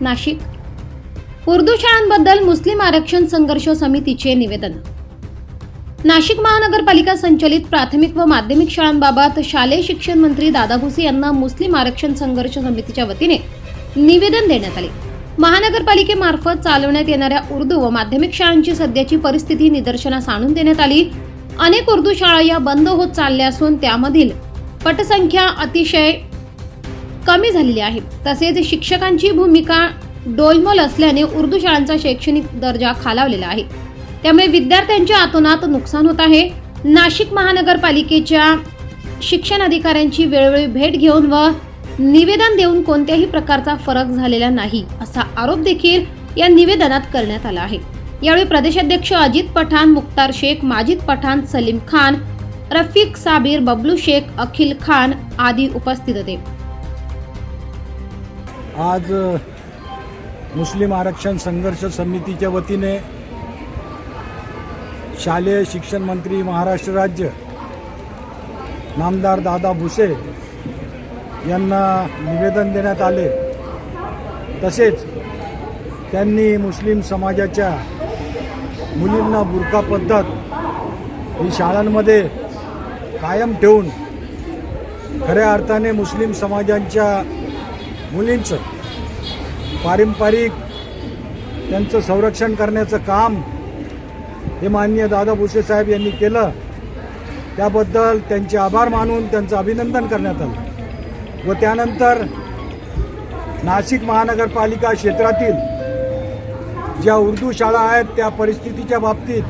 नाशिक. उर्दू शाळांबद्दल मुस्लिम आरक्षण संघर्ष समितीचे निवेदन. नाशिक महानगरपालिका संचलित प्राथमिक व माध्यमिक शाळांबाबत शालेय शिक्षण मंत्री दादा भुसे यांना मुस्लिम आरक्षण संघर्ष समितीच्या वतीने निवेदन देण्यात आले. महानगरपालिकेमार्फत चालवण्यात येणाऱ्या उर्दू व माध्यमिक शाळांची सध्याची परिस्थिती निदर्शनास आणून देण्यात आली. अनेक उर्दू शाळा या बंद होत चालल्या असून त्यामधील पटसंख्या अतिशय कमी झालेली आहे. तसेच शिक्षकांची भूमिका डोलमोल असल्याने उर्दू शाळांचा शैक्षणिक दर्जा खालावलेला आहे. त्यामुळे विद्यार्थ्यांच्या आतोनात नुकसान होत आहे. नाशिक महानगरपालिकेच्या शिक्षण अधिकाऱ्यांची वेळोवेळी भेट घेऊन व निवेदन देऊन कोणत्याही प्रकारचा फरक झालेला नाही असा आरोप देखील या निवेदनात करण्यात आला आहे. यावेळी प्रदेशाध्यक्ष अजित पठाण मुक्तार शेख माजिद पठाण सलीम खान रफिक साबीर बबलू शेख अखिल खान आदी उपस्थित होते. आज मुस्लिम आरक्षण संघर्ष समितीच्या वतीने शालेय शिक्षण मंत्री महाराष्ट्र राज्य नामदार दादा भुसे यांना निवेदन देण्यात आले. तसेच त्यांनी मुस्लिम समाजाच्या मुलींना बुरका पद्धत ही शाळांमध्ये कायम ठेवून खऱ्या अर्थाने मुस्लिम समाजांच्या मुलींचं पारंपरिक त्यांचं संरक्षण करण्याचं काम हे माननीय दादा भुसे साहेब यांनी केलं. त्याबद्दल त्यांचे आभार मानून त्यांचं अभिनंदन करण्यात आलं. व त्यानंतर नाशिक महानगरपालिका क्षेत्रातील ज्या उर्दू शाळा आहेत त्या परिस्थितीच्या बाबतीत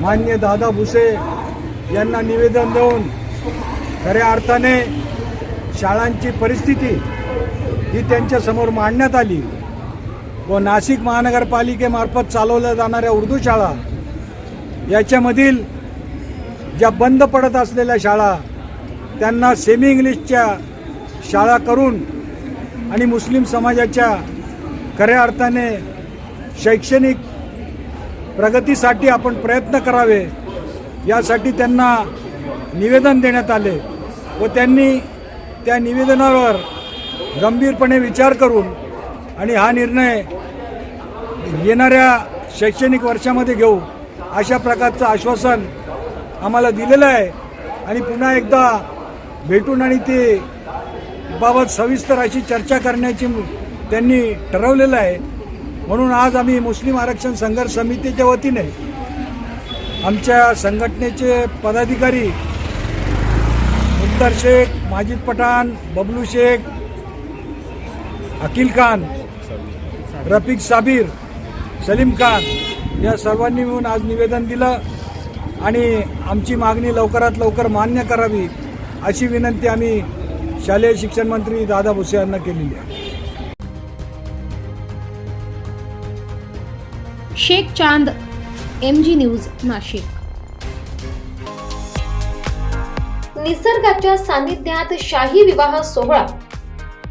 मान्य दादा भुसे यांना निवेदन देऊन खऱ्या अर्थाने शाळांची परिस्थिती ही त्यांच्यासमोर मांडण्यात आली. व नाशिक महानगरपालिकेमार्फत चालवल्या जाणाऱ्या उर्दू शाळा याच्यामधील ज्या बंद पडत असलेल्या शाळा त्यांना सेमी इंग्लिशच्या शाळा करून आणि मुस्लिम समाजाच्या खऱ्या अर्थाने शैक्षणिक प्रगतीसाठी आपण प्रयत्न करावे यासाठी त्यांना निवेदन देण्यात आले व त्यांनी त्या निवेदनावर गंभीरपणे विचार करून आणि हा निर्णय येणाऱ्या शैक्षणिक वर्षामध्ये घेऊ अशा प्रकारचं आश्वासन आम्हाला दिलेलं आहे. आणि पुन्हा एकदा भेटून आणि ते बाबत सविस्तर अशी चर्चा करण्याची त्यांनी ठरवलेलं आहे. म्हणून आज आम्ही मुस्लिम आरक्षण संघर्ष समितीच्या वतीने आमच्या संघटनेचे पदाधिकारी मुख्तार शेख माजिद पठाण बबलू शेख अकिल खान रफिक साबीर सलीम खान या सर्वांनी मिळून आज निवेदन दिलं आणि आमची मागणी लवकरात लवकर मान्य करावी अशी विनंती आम्ही शालेय शिक्षण मंत्री दादा भुसे यांना केलेली आहे. Shaikh Chand M G news Nashik. निसर्गाच्या सानिध्यात शाही विवाह सोहळा